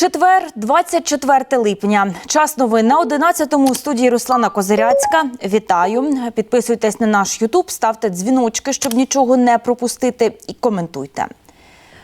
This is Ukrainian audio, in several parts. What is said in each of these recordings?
Четвер, 24 липня. Час новин на 11-му у студії Руслана Козиряцька. Вітаю. Підписуйтесь на наш Ютуб, ставте дзвіночки, щоб нічого не пропустити, і коментуйте.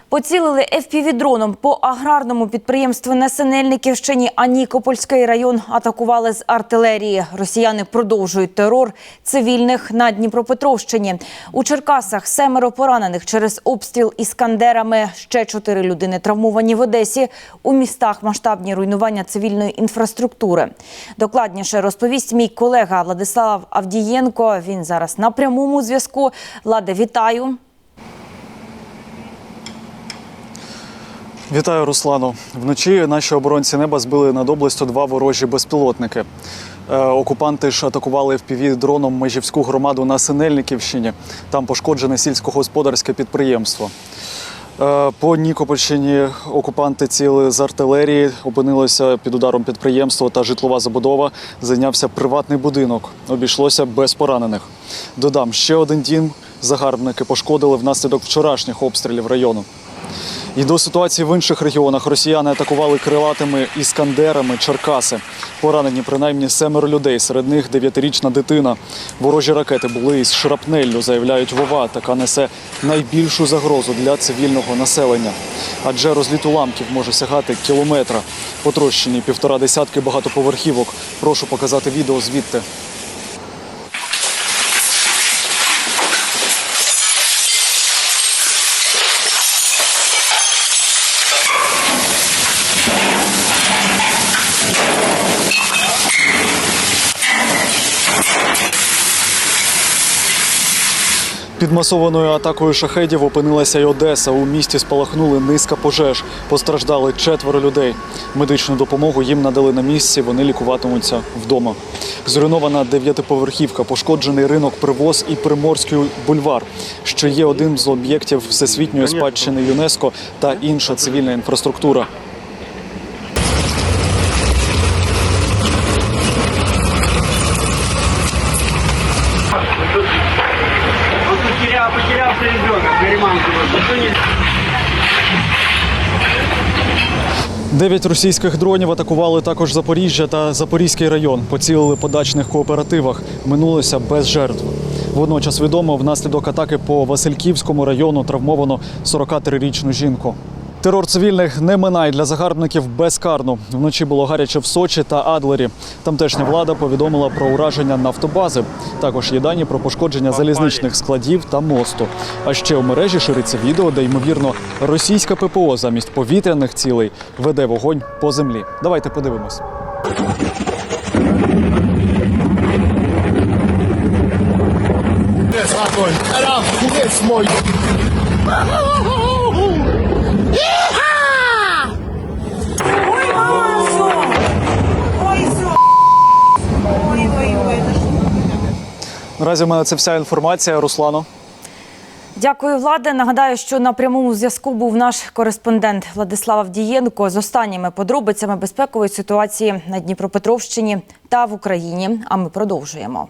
Поцілили FPV-дроном по аграрному підприємству на Синельниківщині, а Нікопольський район атакували з артилерії. Росіяни продовжують терор цивільних на Дніпропетровщині. У Черкасах семеро поранених через обстріл іскандерами. Ще чотири людини травмовані в Одесі. У містах масштабні руйнування цивільної інфраструктури. Докладніше розповість мій колега Владислав Авдієнко. Він зараз на прямому зв'язку. Владе, вітаю. Вітаю, Руслану. Вночі наші оборонці неба збили над областю два ворожі безпілотники. Е, Окупанти ж атакували впіві дроном Межівську громаду на Синельниківщині. Там пошкоджене сільськогосподарське підприємство. Е, По Нікопольщині окупанти ціли з артилерії, опинилося під ударом підприємство та житлова забудова. Зайнявся приватний будинок. Обійшлося без поранених. Додам, ще один дім загарбники пошкодили внаслідок вчорашніх обстрілів району. І до ситуації в інших регіонах росіяни атакували крилатими іскандерами Черкаси. Поранені принаймні семеро людей. Серед них дев'ятирічна дитина. Ворожі ракети були із шрапнеллю, заявляють Вова. Така несе найбільшу загрозу для цивільного населення. Адже розліт уламків може сягати кілометра. Потрощені півтора десятки багатоповерхівок. Прошу показати відео звідти. Під масованою атакою шахедів опинилася й Одеса. У місті спалахнули низка пожеж. Постраждали четверо людей. Медичну допомогу їм надали на місці. Вони лікуватимуться вдома. Зруйнована дев'ятиповерхівка, пошкоджений ринок привоз і Приморський бульвар, що є одним з об'єктів всесвітньої спадщини ЮНЕСКО та інша цивільна інфраструктура. Дев'ять російських дронів атакували також Запоріжжя та Запорізький район. Поцілили по дачних кооперативах. Минулося без жертв. Водночас відомо, внаслідок атаки по Васильківському району травмовано 43-річну жінку. Терор цивільних не минає для загарбників безкарно. Вночі було гаряче в Сочі та Адлері. Тамтешня влада повідомила про ураження нафтобази. Також є дані про пошкодження залізничних складів та мосту. А ще у мережі шириться відео, де ймовірно російська ППО замість повітряних цілей веде вогонь по землі. Давайте подивимось. Огонь! Мой! Наразі в мене це вся інформація. Руслано. Дякую, владе. Нагадаю, що на прямому зв'язку був наш кореспондент Владислав Авдієнко з останніми подробицями безпекової ситуації на Дніпропетровщині та в Україні. А ми продовжуємо.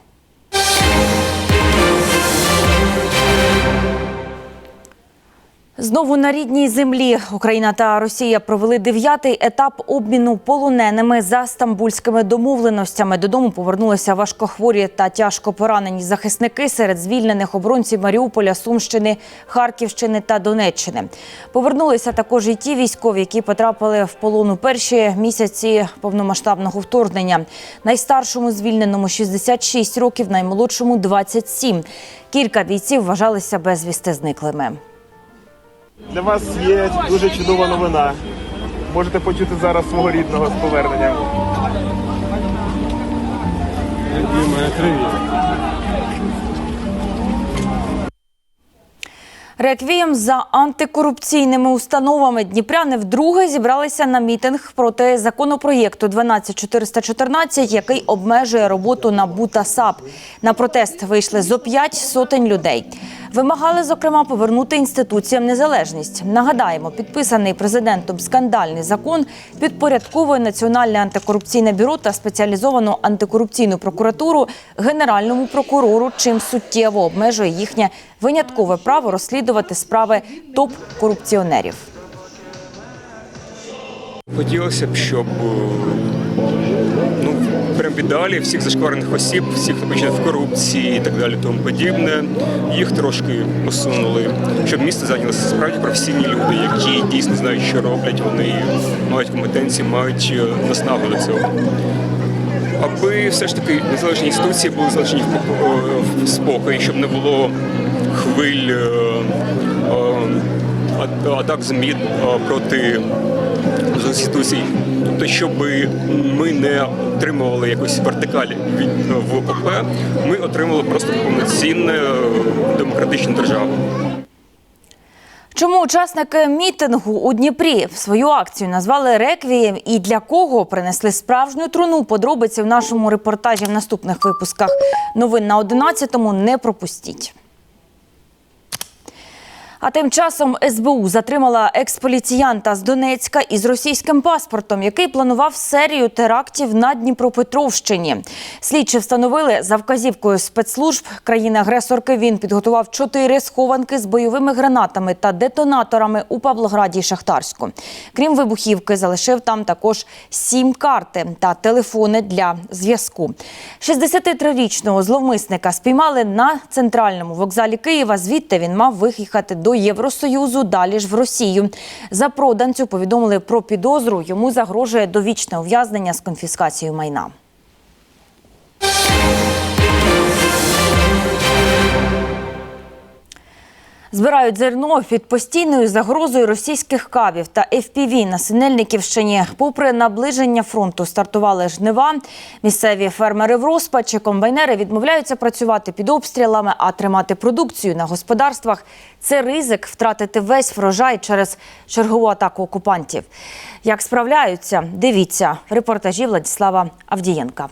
Знову на рідній землі Україна та Росія провели дев'ятий етап обміну полоненими за стамбульськими домовленостями. Додому повернулися важкохворі та тяжко поранені захисники серед звільнених оборонців Маріуполя, Сумщини, Харківщини та Донеччини. Повернулися також і ті військові, які потрапили в полон у перші місяці повномасштабного вторгнення. Найстаршому звільненому 66 років, наймолодшому 27. Кілька бійців вважалися безвісти зниклими. Для вас є дуже чудова новина. Можете почути зараз свого рідного з поверненням. Реквієм за антикорупційними установами дніпряни вдруге зібралися на мітинг проти законопроєкту 12414, який обмежує роботу НАБУ та САП. На протест вийшли зо п'ять сотень людей. Вимагали, зокрема, повернути інституціям незалежність. Нагадаємо, підписаний президентом скандальний закон підпорядковує Національне антикорупційне бюро та спеціалізовану антикорупційну прокуратуру генеральному прокурору, чим суттєво обмежує їхнє виняткове право розслідувати справи топ-корупціонерів. Хотілося б, щоб е, прям всіх зашкварених осіб, всіх, хто почав в корупції і так далі, тому подібне, їх трошки посунули, щоб місто зайнялося справді професійні люди, які дійсно знають, що роблять, вони мають компетенції, мають е, наснагу до цього. Аби все ж таки незалежні інституції були залишені в е, спокої, щоб не було хвиль е, атак ЗМІ е, проти інституцій. Тобто, щоб ми не отримували якусь вертикаль від в ОП, ми отримали просто повноцінну е, демократичну державу. Чому учасники мітингу у Дніпрі свою акцію назвали реквієм і для кого принесли справжню труну? Подробиці в нашому репортажі в наступних випусках новин на 11-му не пропустіть. А тим часом СБУ затримала експоліціянта з Донецька із російським паспортом, який планував серію терактів на Дніпропетровщині. Слідчі встановили за вказівкою спецслужб країни-агресорки. Він підготував чотири схованки з бойовими гранатами та детонаторами у Павлограді Шахтарську. Крім вибухівки, залишив там також сім карти та телефони для зв'язку. 63-річного зловмисника спіймали на центральному вокзалі Києва. Звідти він мав виїхати до Євросоюзу, далі ж в Росію. За проданцю повідомили про підозру. Йому загрожує довічне ув'язнення з конфіскацією майна. Збирають зерно під постійною загрозою російських кавів та FPV на Синельниківщині. Попри наближення фронту стартували жнива. Місцеві фермери в розпачі, комбайнери відмовляються працювати під обстрілами, а тримати продукцію на господарствах це ризик втратити весь врожай через чергову атаку окупантів. Як справляються, дивіться репортажі Владислава Авдієнка.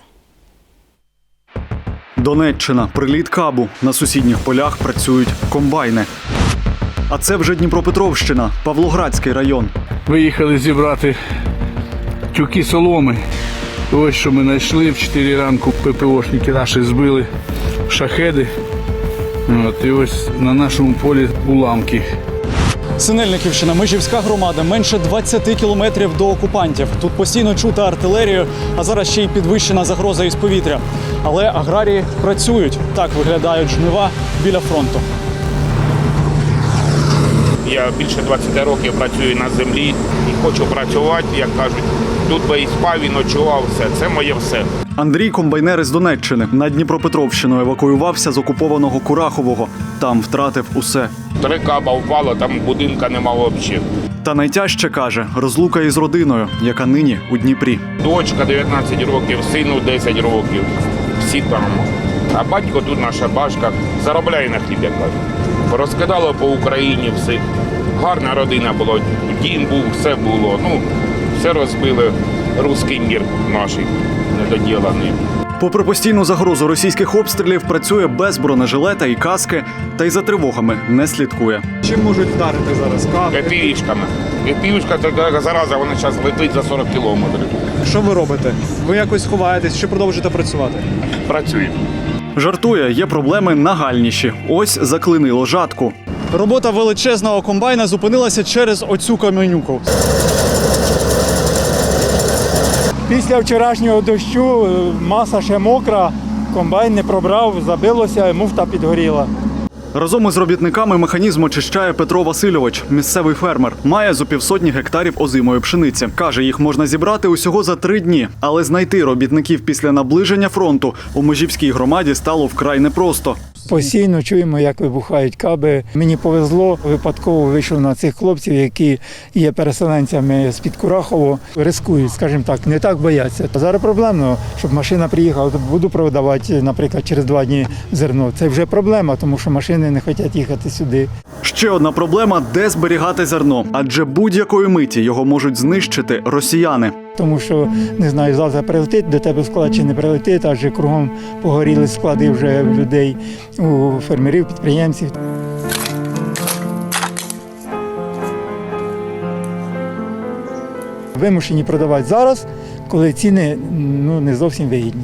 Донеччина, приліт кабу. На сусідніх полях працюють комбайни. А це вже Дніпропетровщина, Павлоградський район. Виїхали зібрати тюки соломи. Ось що ми знайшли в 4 ранку ППОшники наші збили шахеди. От, і ось на нашому полі уламки. Синельниківщина, Межівська громада, менше 20 кілометрів до окупантів. Тут постійно чути артилерію, а зараз ще й підвищена загроза із повітря. Але аграрії працюють. Так виглядають жнива біля фронту. Я більше 20 років працюю на землі і хочу працювати, як кажуть, тут би і спав, і ночував все. Це моє все. Андрій комбайнер із Донеччини на Дніпропетровщину евакуювався з окупованого Курахового. Там втратив усе. Три каба впало, там будинка нема взагалі. Та найтяжче каже розлука із родиною, яка нині у Дніпрі. Дочка 19 років, сину 10 років. Всі там. А батько тут наша башка заробляє на хліб, як кажуть. Розкидало по Україні все. Гарна родина була, дім був, все було. Ну, все розбили. Руський мір наш недоділений. Попри постійну загрозу російських обстрілів, працює без бронежилета і каски, та й за тривогами не слідкує. Чим можуть вдарити зараз кави? Епівішками. Епівішка це така зараза, вона зараз летить за 40 кілометрів. Що ви робите? Ви якось ховаєтесь чи продовжуєте працювати? Працює. Жартує, є проблеми нагальніші. Ось заклинило жатку. Робота величезного комбайна зупинилася через оцю каменюку. Після вчорашнього дощу е, маса ще мокра, комбайн не пробрав, забилося, муфта підгоріла. Разом із робітниками механізм очищає Петро Васильович, місцевий фермер. Має зо півсотні гектарів озимої пшениці. Каже, їх можна зібрати усього за три дні, але знайти робітників після наближення фронту у Межівській громаді стало вкрай непросто. Постійно чуємо, як вибухають каби. Мені повезло, випадково вийшов на цих хлопців, які є переселенцями з-під Курахово. Рискують, скажімо так, не так бояться. Зараз проблемно, щоб машина приїхала, буду продавати, наприклад, через два дні зерно. Це вже проблема, тому що машини не хочуть їхати сюди. Ще одна проблема де зберігати зерно, адже будь-якої миті його можуть знищити росіяни. Тому що не знаю, завтра прилетить до тебе склад чи не прилетить, адже кругом погоріли склади вже людей, у фермерів, підприємців. Вимушені продавати зараз, коли ціни ну, не зовсім вигідні.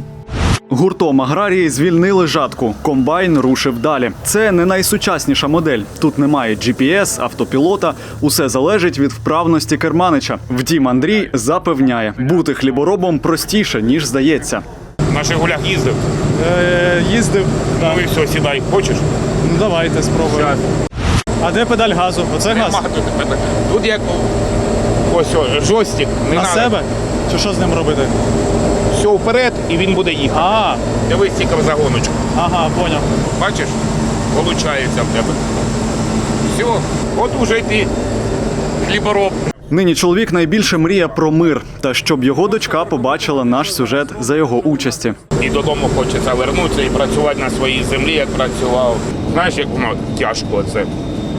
Гуртом аграрії звільнили жатку. Комбайн рушив далі. Це не найсучасніша модель. Тут немає GPS, автопілота. Усе залежить від вправності керманича. Втім, Андрій запевняє, бути хліборобом простіше ніж здається. На Жигулях їздив. Е, їздив. Ну і все, сідай. Хочеш? Ну давайте спробуємо. А де педаль газу? Оце Нема тут. Тут як ось о, жостик. Не надо. Чи що з ним робити? Все вперед і він буде їхати. А, Дивись тільки в загоночку. ага, поняв. Бачиш? Получається в тебе. Все, от уже ти хлібороб. Нині чоловік найбільше мріє про мир та щоб його дочка побачила наш сюжет за його участі. І додому хочеться вернутися і працювати на своїй землі, як працював. Знаєш, як воно тяжко це.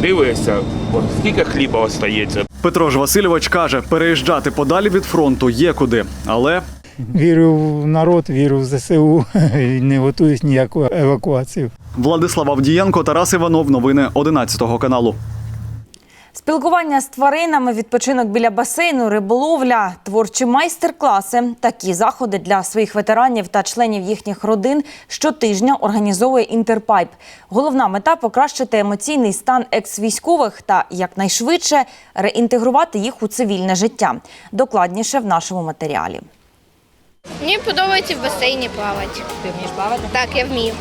Дивишся, от скільки хліба остається. Петро ж Васильович каже, переїжджати подалі від фронту є куди, але Вірю в народ, вірю в ЗСУ і не готуюсь ніяку евакуацію. Владислав Авдієнко, Тарас Іванов. Новини 11 каналу. Спілкування з тваринами, відпочинок біля басейну, риболовля, творчі майстер-класи. Такі заходи для своїх ветеранів та членів їхніх родин щотижня організовує Інтерпайп. Головна мета покращити емоційний стан екс-військових та якнайшвидше реінтегрувати їх у цивільне життя. Докладніше в нашому матеріалі. Мені подобається в басейні плавати. Ти вмієш плавати? Так, я вмію.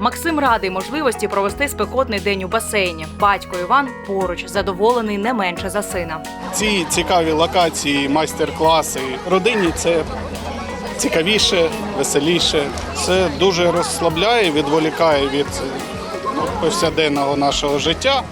Максим радий можливості провести спекотний день у басейні. Батько Іван поруч задоволений не менше за сина. Ці цікаві локації, майстер-класи родині це цікавіше, веселіше. Це дуже розслабляє, відволікає від повсякденного нашого життя.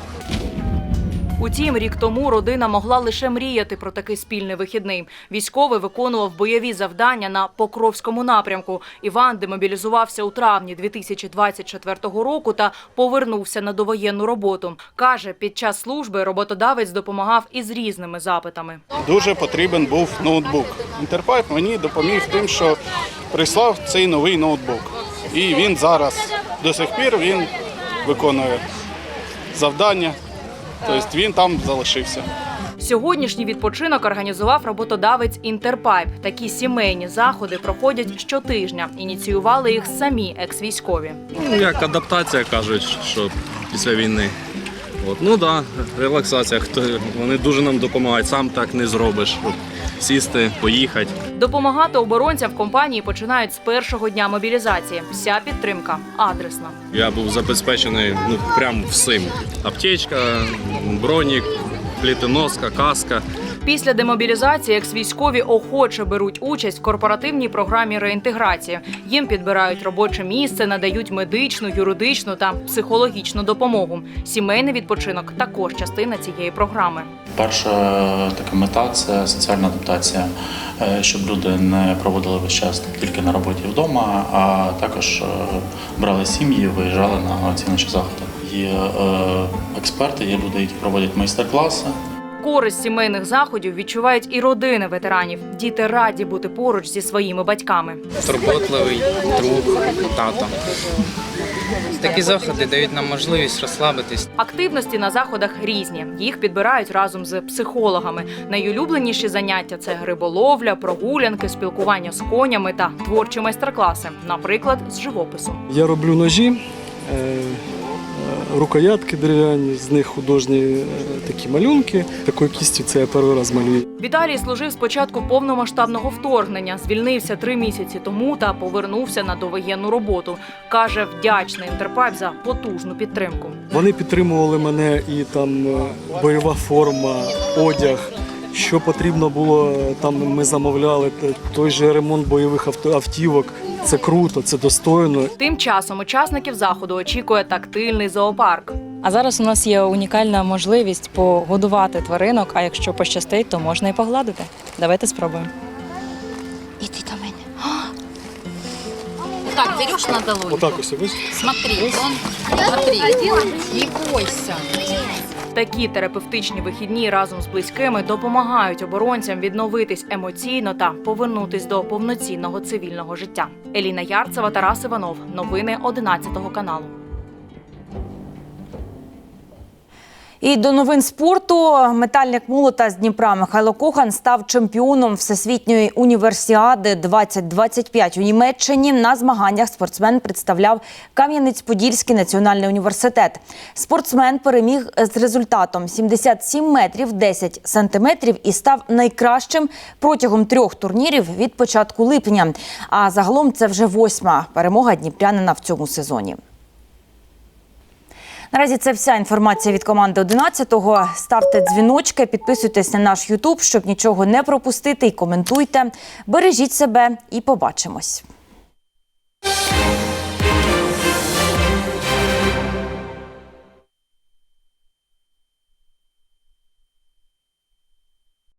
Утім, рік тому родина могла лише мріяти про такий спільний вихідний. Військовий виконував бойові завдання на Покровському напрямку. Іван демобілізувався у травні 2024 року та повернувся на довоєнну роботу. Каже, під час служби роботодавець допомагав із різними запитами. Дуже потрібен був ноутбук. Інтерпайп мені допоміг тим, що прислав цей новий ноутбук. І він зараз до сих пір він виконує завдання. Тобто він там залишився. Сьогоднішній відпочинок організував роботодавець Інтерпайп. Такі сімейні заходи проходять щотижня. Ініціювали їх самі екс-військові. Ну, як адаптація кажуть, що після війни. От, ну так, да, релаксація. Хто, вони дуже нам допомагають, сам так не зробиш. От, сісти, поїхати. Допомагати оборонцям в компанії починають з першого дня мобілізації. Вся підтримка адресна. Я був забезпечений ну, прям всім. Аптечка, бронік, плітоноска, каска. Після демобілізації екс-військові охоче беруть участь в корпоративній програмі реінтеграції. Їм підбирають робоче місце, надають медичну, юридичну та психологічну допомогу. Сімейний відпочинок також частина цієї програми. Перша така мета це соціальна адаптація, е, щоб люди не проводили весь час тільки на роботі вдома, а також е, брали сім'ї, виїжджали на ці наші заходи. Є е, експерти, є люди, які проводять майстер-класи. Користь сімейних заходів відчувають і родини ветеранів. Діти раді бути поруч зі своїми батьками. турботливий друг, тато. Такі заходи дають нам можливість розслабитись. Активності на заходах різні. Їх підбирають разом з психологами. Найулюбленіші заняття це риболовля, прогулянки, спілкування з конями та творчі майстер-класи, наприклад, з живопису. Я роблю ножі, е, рукоятки дерев'яні, з них художні е, такі малюнки. Такою кістю це я перший раз малюю. Віталій служив спочатку повномасштабного вторгнення, звільнився три місяці тому та повернувся на довоєнну роботу. каже, вдячний інтерпайп за потужну підтримку. Вони підтримували мене і там е, бойова форма, одяг. Що потрібно було, там ми замовляли той же ремонт бойових авто- автівок. Це круто, це достойно. Тим часом учасників заходу очікує тактильний зоопарк. А зараз у нас є унікальна можливість погодувати тваринок, а якщо пощастить, то можна і погладити. Давайте спробуємо. Іди до мене. Так, береш на долоньку. Отак ось ось. Смотри, он, смотри, не бойся. Такі терапевтичні вихідні разом з близькими допомагають оборонцям відновитись емоційно та повернутись до повноцінного цивільного життя. Еліна Ярцева, Тарас Іванов. Новини 11 каналу. І до новин спорту метальник молота з Дніпра Михайло Кохан став чемпіоном всесвітньої універсіади 2025 у Німеччині. На змаганнях спортсмен представляв Кам'янець-Подільський національний університет. Спортсмен переміг з результатом 77 метрів 10 сантиметрів і став найкращим протягом трьох турнірів від початку липня. А загалом це вже восьма перемога дніпрянина в цьому сезоні. Наразі це вся інформація від команди 11-го. Ставте дзвіночки, підписуйтесь на наш Ютуб, щоб нічого не пропустити, і коментуйте. Бережіть себе і побачимось.